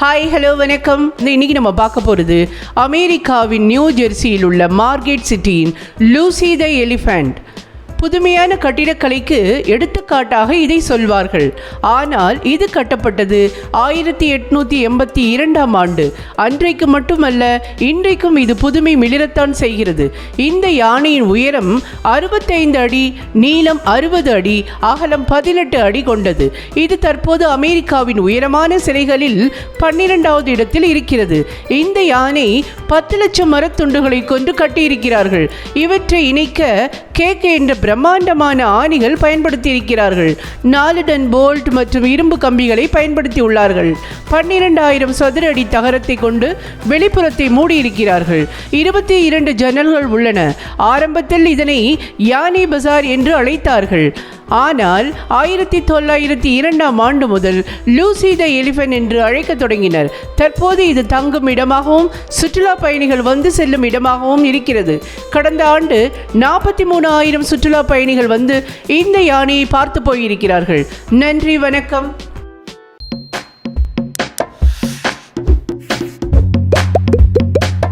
Hi hello வணக்கம். இந்த இன்னைக்கு நம்ம பார்க்க போகிறது அமெரிக்காவின் நியூ ஜெர்சியில் உள்ள மார்கெட் சிட்டியின் லூசி த எலிஃபண்ட். புதுமையான கட்டிடக்கலைக்கு எடுத்துக்காட்டாக இதை சொல்வார்கள். ஆனால் இது கட்டப்பட்டது ஆயிரத்தி எட்நூத்தி எண்பத்தி இரண்டாம் ஆண்டு. அன்றைக்கு மட்டுமல்ல இன்றைக்கும் இது புதுமை மிளிரத்தான் செய்கிறது. இந்த யானையின் உயரம் அறுபத்தைந்து அடி நீளம் அறுபது அடி அகலம் பதினெட்டு அடி கொண்டது. இது தற்போது அமெரிக்காவின் உயரமான சிலைகளில் பன்னிரெண்டாவது இடத்தில் இருக்கிறது. இந்த யானை பத்து லட்சம் மரத்துண்டுகளை கொண்டு கட்டியிருக்கிறார்கள். இவற்றை இணைக்க கேக் என்ற பிரம்மாண்டமான ஆணிகள் பயன்படுத்தி இருக்கிறார்கள் நாலு டன் போல்ட் மற்றும் இரும்பு கம்பிகளை பயன்படுத்தி உள்ளார்கள் பன்னிரெண்டாயிரம் சதுர அடி தகரத்தை கொண்டு வெளிப்புறத்தை மூடியிருக்கிறார்கள். இருபத்தி இரண்டு ஜன்னல்கள் உள்ளன. ஆரம்பத்தில் இதனை யானி பசார் என்று அழைத்தார்கள். ஆனால் ஆயிரத்தி தொள்ளாயிரத்தி இரண்டாம் ஆண்டு முதல் லூசி த எலிஃபன் என்று அழைக்கத் தொடங்கினர். தற்போது இது தங்கும் இடமாகவும் சுற்றுலா பயணிகள் வந்து செல்லும் இடமாகவும் இருக்கிறது. கடந்த ஆண்டு நாற்பத்தி மூணு ஆயிரம் சுற்றுலா பயணிகள் வந்து இந்த யானையை பார்த்து போயிருக்கிறார்கள். நன்றி வணக்கம்.